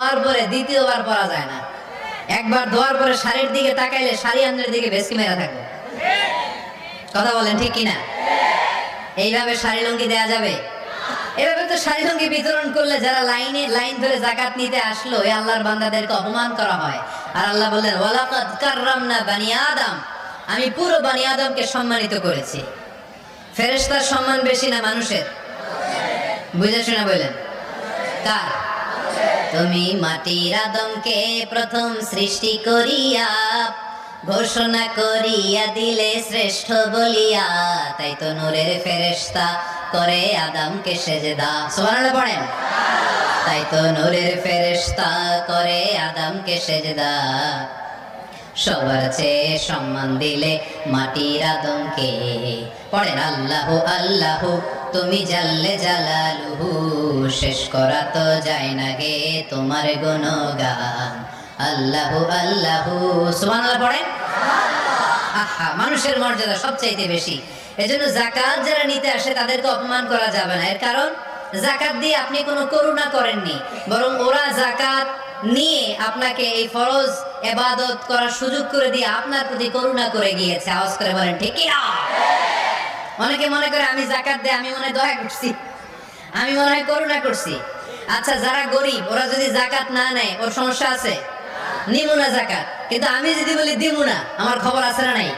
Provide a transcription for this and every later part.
ধোয়ার পরে, দ্বিতীয়বার পরা যায় না। একবার ধোয়ার পরে শাড়ির দিকে তাকাইলে শাড়ি আন্দের দিকে বেশি মেরা থাকবে কথা বলেন ঠিক কিনা? এইভাবে শাড়ি লঙ্গি দেয়া যাবে? এভাবে তো শাড়ি লঙ্গি বিতরণ করলে যারা লাইনে, লাইন ধরে জাকাত নিতে আসলো এই আল্লাহর বান্দাদেরকে অপমান করা হয়। আর আল্লাহ বললেন, ওয়ালাকাদ কাররামনা বানি আদম? আমি পুরো বানি আদমকে সম্মানিত করেছি। ফেরেশতার সম্মান বেশি না মানুষের? বুঝে শুনে বললেন কার? তুমি মাটির আদমকে প্রথম সৃষ্টি করিয়া, ঘোষণা করিয়া দিলে শ্রেষ্ঠ বলিয়া, তাই তো নূরের ফেরেশতা করে আদমকে সেজদা। সুবহানাল্লাহ পড়েন। তাই তো নূরের ফেরেশতা করে আদমকে সেজদা। সবার চেয়ে সম্মান দিলে মাটির আদমকে। পড়েন আল্লাহ আল্লাহ। তুমি জাল্লে জালালুহু, শেষ করা তো যায় না গে তোমার গুণগান। আল্লাহ আল্লাহ, সুবহানাল্লাহ পড়েন? আহা, মানুষের মর্যাদা সবচাইতে বেশি। এজন্য জাকাত যারা নিতে আসে তাদেরকে অপমান করা যাবে না। এর কারণ জাকাত দিয়ে আপনি কোনো করুণা করেননি, বরং ওরা জাকাত নিয়ে আপনাকে এই ফরজ এবাদত করার সুযোগ করে দিয়ে আপনার প্রতি করুণা করে গিয়েছে। আওয়াজ করে বলেন ঠিক কি না? অনেকে মনে করে আমি জাকাত দেয়, আমি মনে দয়া করছি। আমি মনে হয় করুণা করছি। আচ্ছা যারা গরিব, ওরা যদি জাকাত না নেয়, ওর সমস্যা আছে? নিমু না জাকাত। কিন্তু আমি যদি বলি দিমু না, আমার খবর আছে না নাই?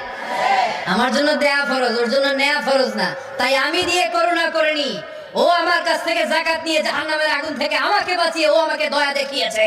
আমার জন্য দেয়া ফরজ, ওর জন্য নেয়া ফরজ না। তাই আমি দিয়ে করুণা করিনি ও আমার কাছ থেকে জাকাত নিয়ে জাহান্নামের আগুন থেকে আমাকে বাঁচিয়ে, ও আমাকে দয়া দেখিয়েছে।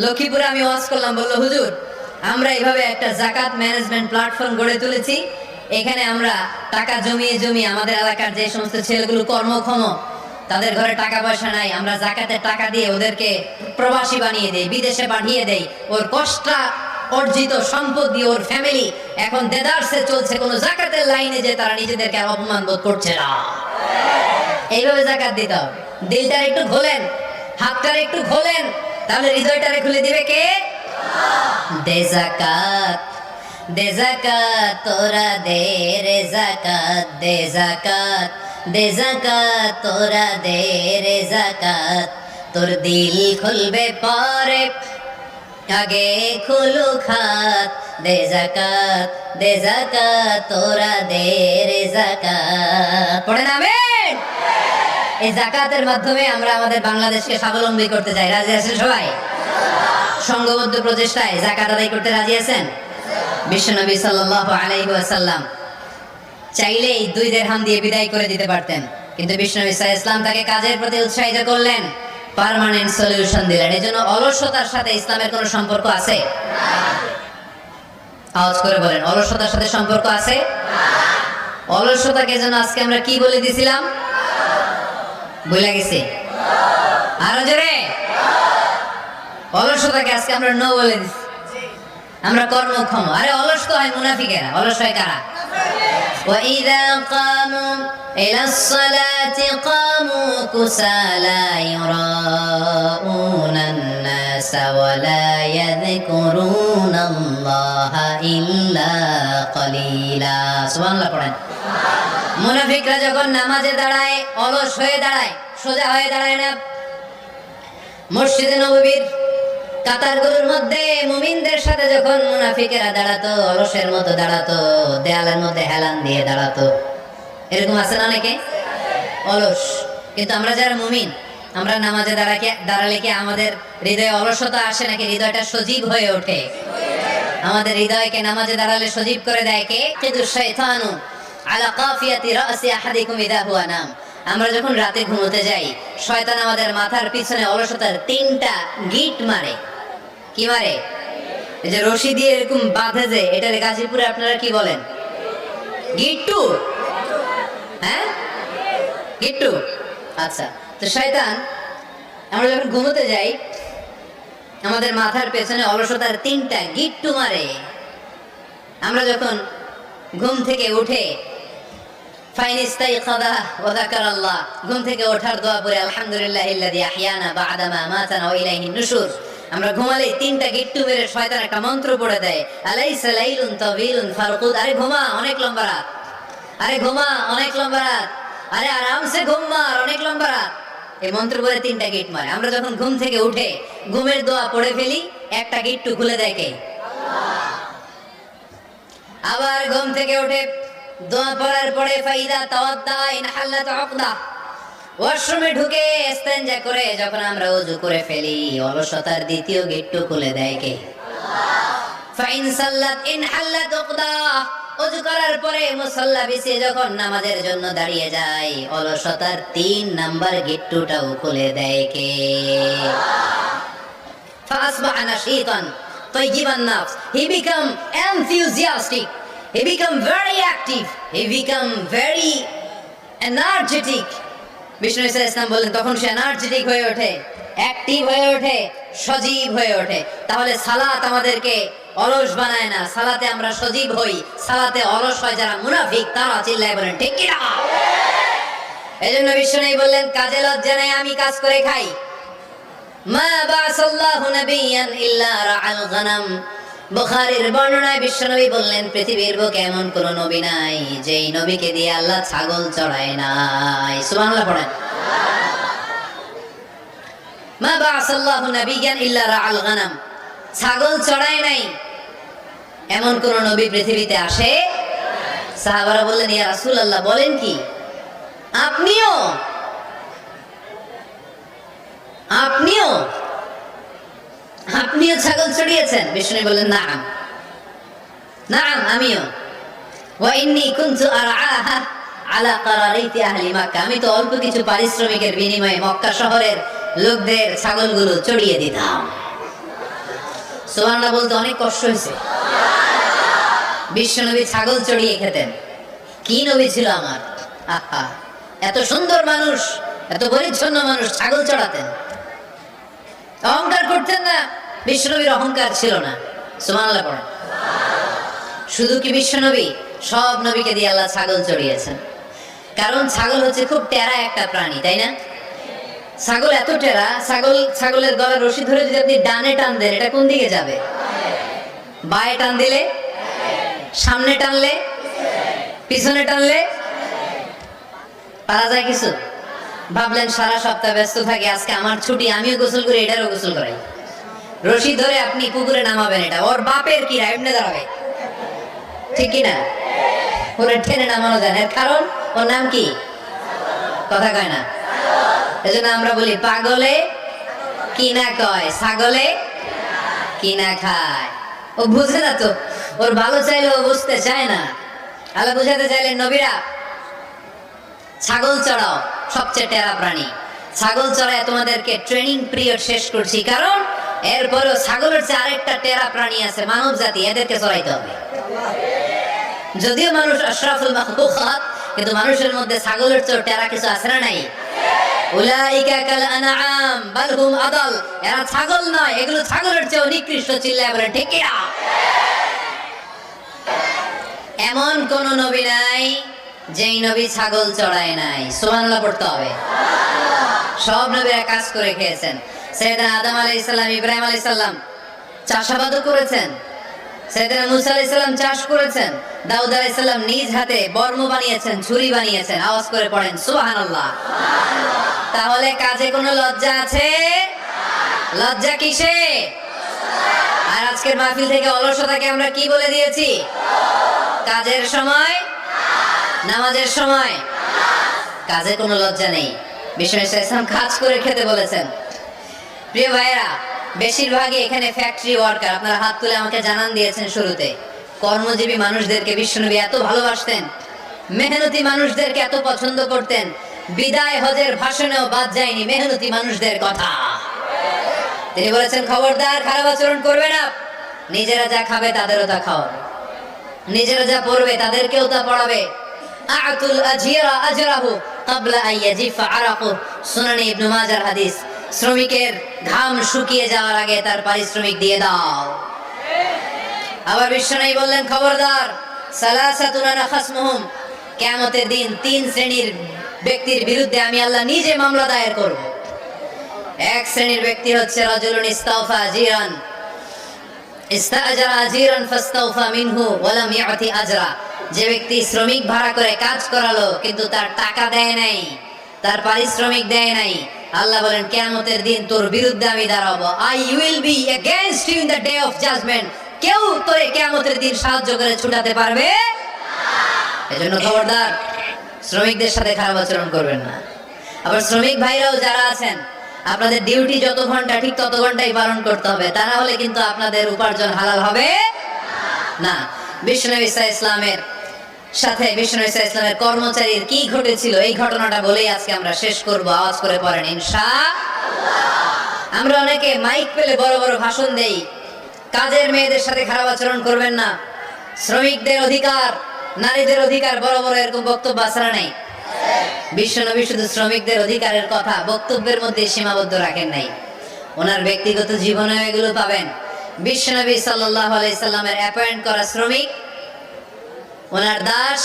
লক্ষ্মীপুরে আমি ওয়াজ করলাম, বলল, হুজুর, আমরা এইভাবে একটা জাকাত ম্যানেজমেন্ট প্ল্যাটফর্ম গড়ে তুলেছি। এখানে আমরা টাকা জমিয়ে জমিয়ে আমাদের এলাকার যে সমস্ত ছেলেগুলো কর্মক্ষম, তাদের ঘরে টাকা পয়সা নাই, আমরা জাকাতের টাকা দিয়ে ওদেরকে প্রবাসী বানিয়ে দেই, বিদেশে পাঠিয়ে দেই। ওর কষ্টা অর্জিত সম্পদ দিয়ে ওর ফ্যামিলি এখন দেদারসে চলছে, কোনো জাকাতের লাইনে যে তারা নিজেদেরকে অপমান বোধ করছে না। এইভাবে জাকাত দিতে হবে। দিলটার একটু খোলেন হাতটার একটু খোলেন তাহলে হৃদয়টারে খুলে দিবে কে? দে জাকাত দে জাকাত, তোরা দে রে জাকাত, দে জাকাত দে জাকাত, তোরা দে রে জাকাত। তোর দিল খুলবে পরে, আগে খুলু খাত। দে জাকাত দে জাকাত, তোরা দে রে জাকাত। পড়ে নামে এই জাকাতের মাধ্যমে আমরা আমাদের বাংলাদেশকে স্বাবলম্বী করতে চাই। রাজি আছেন সবাই? সংঘবদ্ধ প্রচেষ্টায় জাকাত আদায় করতে রাজি আছেন? বিশ্বনবী সাল্লাল্লাহু আলাইহি ওয়াসাল্লাম। চাইলেই দুই দেড়হাম দিয়ে বিদায় করে দিতে পারতেন। কিন্তু বিশ্বনবী সাল্লাল্লাহু ইসলাম তাকে কাজের প্রতি উৎসাহিত করলেন। পারমানেন্ট সলিউশন দিলেন। এই জন্য অলসতার সাথে ইসলামের কোনো সম্পর্ক আছে? আওয়াজ করে বলেন, অলসতার সাথে সম্পর্ক আছে? অলসতাকে যেন আজকে আমরা কি বলে দিছিলাম? বলে গেছি আরো জোরে অলসতাকে আজকে আমরা নো বলে দিছি আমরা কর্মক্ষম আরে অলস তো হয় মুনাফিকেরা অলস হয় কারা وإذا قاموا إلى الصلاة قاموا كسالى يراءون الناس ولا يذكرون الله إلا قليلا سبحان الله পড়েন মুনাফিকরা যখন নামাজে দাঁড়ায়, অলস হয়ে দাঁড়ায়, সোজা হয়ে দাঁড়ায় না। মসজিদে নববীর কাতারগুলোর মধ্যে মুমিনদের সাথে যখন মুনাফিকেরা দাঁড়াতো, অলসের মতো দাঁড়াতো, দেয়ালের মধ্যে হেলান দিয়ে দাঁড়াতো। এরকম আছে না অনেকে? অলস। কিন্তু আমরা যারা মুমিন, আমরা নামাজে দাঁড়াকে দাঁড়ালে কি আমাদের হৃদয়ে অলসতা আসে নাকি হৃদয়টা সজীব হয়ে ওঠে? আমাদের হৃদয়কে নামাজে দাঁড়ালে সজীব করে দেয় কে? কিন্তু শয়তানু আলা কাফিয়াতি রাসি আহাদিকুম হুয়া নাম। আমরা যখন রাতে ঘুমোতে যাই, শয়তান আমাদের মাথার পিছনে অলসতার তিনটা গিট মারে। কি মারে? যে রশি দিয়ে এরকম বাঁধে যে এটা গাজীপুরে আপনারা কি বলেন? গিট্টু হ্যাঁ? গিট্টু আচ্ছা তো শয়তান, আমরা যখন ঘুমোতে যাই, আমাদের মাথার পেছনে অলসতার তিনটা গিট্টু মারে। আমরা যখন ঘুম থেকে উঠে ওঠার দোয়া আলহামদুলিল্লাহ আমরা তিনটা গিট্টু মেরে শয়তান একটা মন্ত্র পড়ে দেয়, আলাইসা লাইলুন তাওয়িলুন ফারকুদ। আরে ঘুমা, অনেক লম্বা রাত। আরে ঘুমা, অনেক লম্বা রাত। আরে আরামসে ঘুম অনেক লম্বা রাত। এই মন্ত্র পড়ে তিনটা গিট মারে। আমরা যখন ঘুম থেকে উঠে ঘুমের দোয়া পড়ে ফেলি, একটা গিট্টু খুলে দেয় কে? আবার ঘুম থেকে উঠে দোয়া পড়ার পরে ফাইদা তাওয়াদ্দা, ইনহাল্লাত উকদা ওয়াশরুমে ঢুকে ইস্তেনজা করে যখন আমরা ওযু করে ফেলি, অলসতার দ্বিতীয় গেটটু খুলে দেয় কে? ফাইন সাল্লাত, ইনহাল্লাত উকদা। ওযু করার পরে মুসল্লা বিছে যখন নামাজের জন্য দাঁড়িয়ে যায়, অলসতার তিন নাম্বার গেটটুটাও খুলে দেয় কে? ফাসবাহা নাশীতান তাইয়িবান নাফস, he become enthusiastic he become very active. He become very energetic. বিষ্ণু ইসা ইসলাম বললেন, তখন সে এনার্জেটিক হয়ে ওঠে অ্যাক্টিভ হয়ে ওঠে, সজীব হয়ে ওঠে। তাহলে সালাত আমাদেরকে অলস বানায় না। সালাতে আমরা সজীব হই। সালাতে অলস হয় যারা মুনাফিক, তারা চিল্লায় বলেন, ঠিক কিনা? এই জন্য বিষ্ণু বললেন, কাজে লজ্জা নেই, আমি কাজ করে খাই। মা বাসাল্লাহু নাবিয়ান ইল্লা রাআল গনাম। বুখারীর বর্ণনায় বিশ্বনবী বললেন, পৃথিবীর বুকে এমন কোন নবী নাই, যেই নবীকে দিয়ে আল্লাহ ছাগল চড়ায় নাই। সুবহানাল্লাহ পড়েন। মা বাসাল্লাহু নাবিয়ান ইল্লা রাআল গনাম। ছাগল চড়ায় নাই, এমন কোন নবী পৃথিবীতে আসে সাহাবারা বললেন, ইয়া রাসূলুল্লাহ, বলেন কি? আপনিও আপনিও আপনিও ছাগল চড়িয়েছেন? বিষ্ণু বললেন, না। না আমিও। আলা আহলি মক্কা। আমি তো অল্প কিছু পারিশ্রমিকের বিনিময়ে মক্কা শহরের লোকদের ছাগলগুলো চড়িয়ে দিতাম। বলতে অনেক কষ্ট হয়েছে। বিশ্বনবী ছাগল চড়িয়ে খেতেন। কি নবী ছিল আমার? আহা, এত সুন্দর মানুষ, এত পরিচ্ছন্ন মানুষ ছাগল চড়াতেন। অহংকার করতেন না। বিশ্বনবীর অহংকার ছিল না। সুমানাল্লাহ পড়েন। শুধু কি বিশ্বনবী? সব নবীকে দিয়ে আল্লাহ ছাগল চড়িয়েছেন। কারণ ছাগল হচ্ছে খুব টেরা একটা প্রাণী, তাই না? ছাগল এত টেরা, ছাগল, ছাগলের গলার রশি ধরে যদি আপনি ডানে টান দেন, এটা কোন দিকে যাবে? বায়ে টান দিলে? সামনে টানলে? পিছনে টানলে? পারা যায় কিছু? ভাবলেন সারা সপ্তাহ ব্যস্ত থাকে, আজকে আমার ছুটি, আমিও গোসল করি, এটারও গোসল করাই। রশি ধরে আপনি পুকুরে নামাবেন এটা, ওর বাপের কি এমনি দাঁড়াবে। ঠিক কি না? ওরে টেনে নামানো যায় এর কারণ? ওর নাম কি? কথা কয় না। এজন্য আমরা বলি, পাগলে কি না কয়? ছাগলে কি না খায়? ও বুঝে না তো, ওর ভালো চাইলে ও বুঝতে চায় না। আল্লাহ বুঝাতে চাইলেন, নবীরা, ছাগল চড়াও। সবচেয়ে টেরা প্রাণী। ছাগল চড়ায় তোমাদেরকে ট্রেনিং পিরিয়ড শেষ করছি, কারণ এরপরেও ছাগলের চেয়ে আরেকটা টেরা প্রাণী আছে মানব জাতি এদেরকে চড়াইতে হবে। যদিও মানুষ আশরাফুল কিন্তু মানুষের মধ্যে ছাগলের চেয়ে টেরা কিছু আছে না নাই? উলাইকা কাল আনআম, বাল হুম আদাল। এরা ছাগল নয়, এগুলো ছাগলের চেয়ে নিকৃষ্ট চিল্লায় বলে ঠিক এমন কোন নবী নাই যেই নবী ছাগল চড়ায় নাই, সুবহানাল্লাহ পড়তে হবে। সব নবীরা কাজ করে খেয়েছেন। সৈয়দনা আদম আলাইহিস সালাম, ইব্রাহিম আলাইহিস সালাম চাষাবাদও করেছেন। সৈয়দনা মুসা আলাইহিস সালাম চাষ করেছেন। দাউদ আলাইহিস সালাম নিজ হাতে বর্ম বানিয়েছেন ছুরি বানিয়েছেন, আওয়াজ করে পড়েন, সুবহানাল্লাহ। তাহলে কাজে কোনো লজ্জা আছে? লজ্জা কিসে? আর আজকের মাহফিল থেকে অলসতাকে আমরা কি বলে দিয়েছি? কাজের সময় নামাজের সময়। কাজে কোনো লজ্জা নেই। বিষ্ণু ইসলাম কাজ করে খেতে বলেছেন। প্রিয় ভাইয়েরা, বেশিরভাগই এখানে ফ্যাক্টরি ওয়ার্কার আপনারা হাত তুলে আমাকে জানান দিয়েছেন শুরুতে। কর্মজীবী মানুষদেরকে বিষ্ণুনবী এত ভালোবাসতেন, মেহনতি মানুষদেরকে এত পছন্দ করতেন, বিদায় হজের ভাষণেও বাদ যায়নি মেহনতি মানুষদের কথা। তিনি বলেছেন, খবরদার, খারাপ আচরণ করবে না। নিজেরা যা খাবে তাদেরও তা খাওয়াবে। নিজেরা যা পড়বে তাদেরকেও তা পড়াবে। আতুল আজিরা আজরাহু ক্বাবলা আরাকু সুনান ইবনে মাজার হাদিস, শ্রমিকের ঘাম শুকিয়ে যাওয়ার আগে তার পারিশ্রমিক দিয়ে দাও। আবার বিশ্বনবী বললেন, খবরদার খাসমুহুম। কিয়ামতের দিন তিন শ্রেণির ব্যক্তির বিরুদ্ধে আমি আল্লাহ নিজে মামলা দায়ের করব। এক শ্রেণির ব্যক্তি হচ্ছে রাজুলুন ইস্তাওফা জিরান। আজিরান ফাস্তাওফা মিনহু ইয়াতি আজরা। যে ব্যক্তি শ্রমিক ভাড়া করে কাজ করালো, কিন্তু তার টাকা দেয় নাই, তার পারিশ্রমিক দেয় নাই, আল্লাহ বলেন, কিয়ামতের দিন তোর বিরুদ্ধে আমি দাঁড়াবো। I will be against you in the day of judgement কেউ তোরে কিয়ামতের দিন সাহায্য করে ছুটাতে পারবে? এজন্য খবরদার, শ্রমিকদের সাথে খারাপ আচরণ করবেন না। আবার শ্রমিক ভাইরাও যারা আছেন, আপনাদের ডিউটি যত ঘণ্টা, ঠিক তত ঘন্টাই পালন করতে হবে। তা না হলে কিন্তু আপনাদের উপার্জন হালাল হবে না। বিষ্ণু ইসা ইসলামের সাথে বিষ্ণু ইসা ইসলামের কর্মচারীর কি ঘটেছিল? এই ঘটনাটা বলেই আজকে আমরা শেষ করব। আওয়াজ করে পড়েন ইনশা আমরা অনেকে মাইক পেলে বড় বড় ভাষণ দেই। কাজের মেয়েদের সাথে খারাপ আচরণ করবেন না। শ্রমিকদের অধিকার, নারীদের অধিকার, বড় বড় এরকম বক্তব্য আসারা নেই? বিশ্বনবী শুধু শ্রমিকদের অধিকারের কথা বক্তব্যের মধ্যে সীমাবদ্ধ রাখেন নাই। ওনার ব্যক্তিগত জীবনে এগুলো পাবেন। বিশ্বনবী সাল্লাহ আলাইসাল্লামের অ্যাপয়েন্ট করা শ্রমিক ওনার দাস,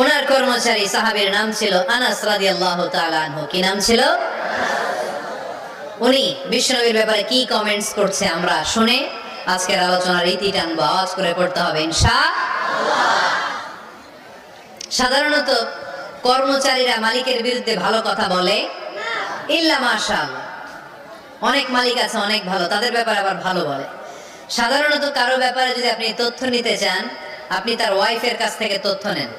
ওনার কর্মচারী সাহাবের নাম ছিল আনাস রাদিয়াল্লাহু তাআলা আনহু। কি নাম ছিল? উনি বিশ্বনবীর ব্যাপারে কি কমেন্টস করছে আমরা শুনে আজকের আলোচনার ইতি টানবো, আওয়াজ করে পড়তে হবে ইনশা সাধারণত কর্মচারীরা মালিকের বিরুদ্ধে ভালো কথা বলে? ইল্লা মাশাল অনেক মালিক আছে, অনেক ভালো, তাদের ব্যাপারে আবার ভালো বলে। সাধারণত কারও ব্যাপারে যদি আপনি তথ্য নিতে চান আপনি তার ওয়াইফের কাছ থেকে তথ্য নেন।